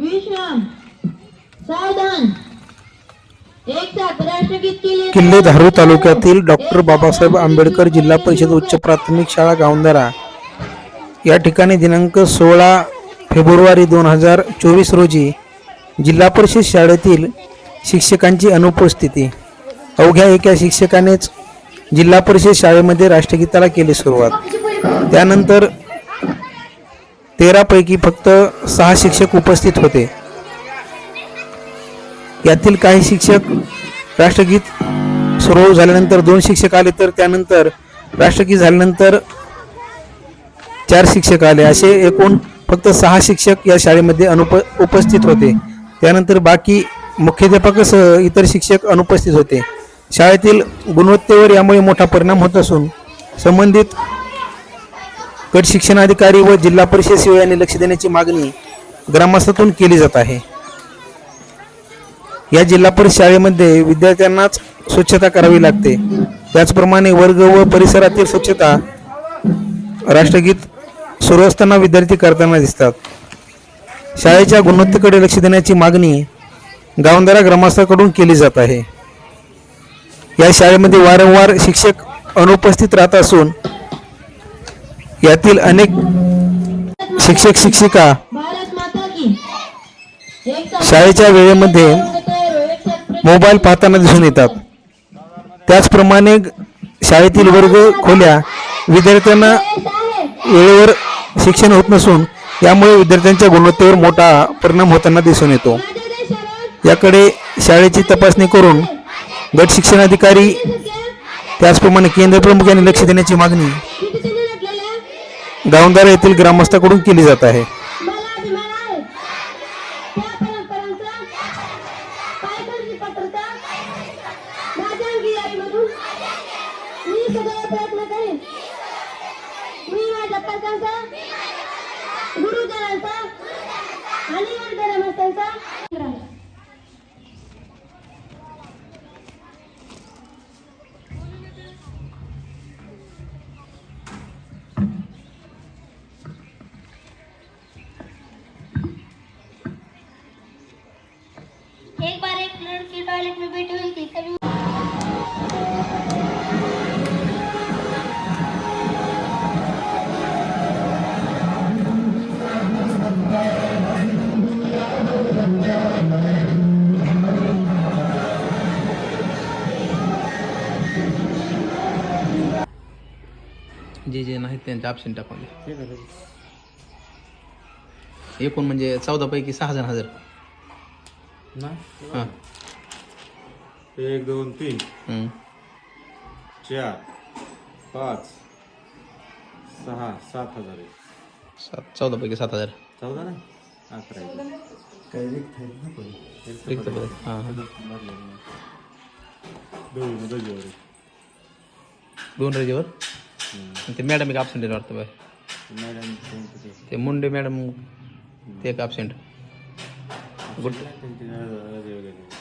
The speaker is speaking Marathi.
विश्राम सावधान. किल्ले धारूर तालुक्यातील डॉक्टर बाबासाहेब आंबेडकर जिल्हा परिषद उच्च प्राथमिक शाळा गावंदारा. या ठिकाणी दिनांक सोळा फेब्रुवारी दोन हजार चोवीस रोजी जिल्हा परिषद शाळेतील शिक्षकांची अनुपस्थिती. अवघ्या एका शिक्षकानेच जिल्हा परिषद शाळेमध्ये राष्ट्रगीताला केली सुरुवात. त्यानंतर तेरापैकी फक्त सहा शिक्षक उपस्थित होते. यातील काही शिक्षक राष्ट्रगीत सुरू झाल्यानंतर दोन शिक्षक आले तर त्यानंतर राष्ट्रगीत झाल्यानंतर चार शिक्षक आले. असे एकूण फक्त सहा शिक्षक या शाळेमध्ये अनुप उपस्थित होते. त्यानंतर बाकी मुख्याध्यापकसह इतर शिक्षक अनुपस्थित होते. शाळेतील गुणवत्तेवर यामुळे मोठा परिणाम होत असून संबंधित गट शिक्षणाधिकारी व जिल्हा परिषद सेवा यांनी लक्ष देण्याची मागणी ग्रामस्थातून केली जात आहे. या जिल्हा परिषद शाळेमध्ये विद्यार्थ्यांनाच स्वच्छता करावी लागते. त्याचप्रमाणे वर्ग व परिसरातील स्वच्छता राष्ट्रगीत सुरू असताना विद्यार्थी करताना दिसतात. शाळेच्या गुणवत्तेकडे लक्ष देण्याची मागणी गावंदारा ग्रामस्थाकडून केली जात आहे. या शाळेमध्ये वारंवार शिक्षक अनुपस्थित राहत असून यातील अनेक शिक्षक शिक्षिका शाळेच्या वेळेमध्ये मोबाईल पाहताना दिसून येतात. त्याचप्रमाणे शाळेतील वर्ग खोल्या विद्यार्थ्यांना वेळेवर शिक्षण होत नसून यामुळे विद्यार्थ्यांच्या गुणवत्तेवर मोठा परिणाम होताना दिसून येतो. याकडे शाळेची तपासणी करून गट शिक्षणाधिकारी त्याचप्रमाणे केंद्र प्रमुख यांनी लक्ष देण्याची मागणी गावंदारा येथील ग्रामस्थाकडून केली जात आहे. एक बार एक लड़की टॉयलेट में बैठी हुई थी तभी जे जे नाहीत त्यांचे ऑप्शन टाकून द्या. एकूण म्हणजे चौदा पैकी सहा जण हजर. हाँ। एक दोन तीन। हम्म. चार पाच सहा सात हज़ार आहे. सात चौदा पैकी सात हज़ार. चौदा ना? अकरा आहे. रिक्त पद हाँ हाँ. दोन दोघीवर आहे. दोन रजेवर आणि ते मॅडम एक absent आहे वाटतं बाय मॅडम ते. मुंडे मॅडम ते एक absent गुड त्यांचे रजे वगैरे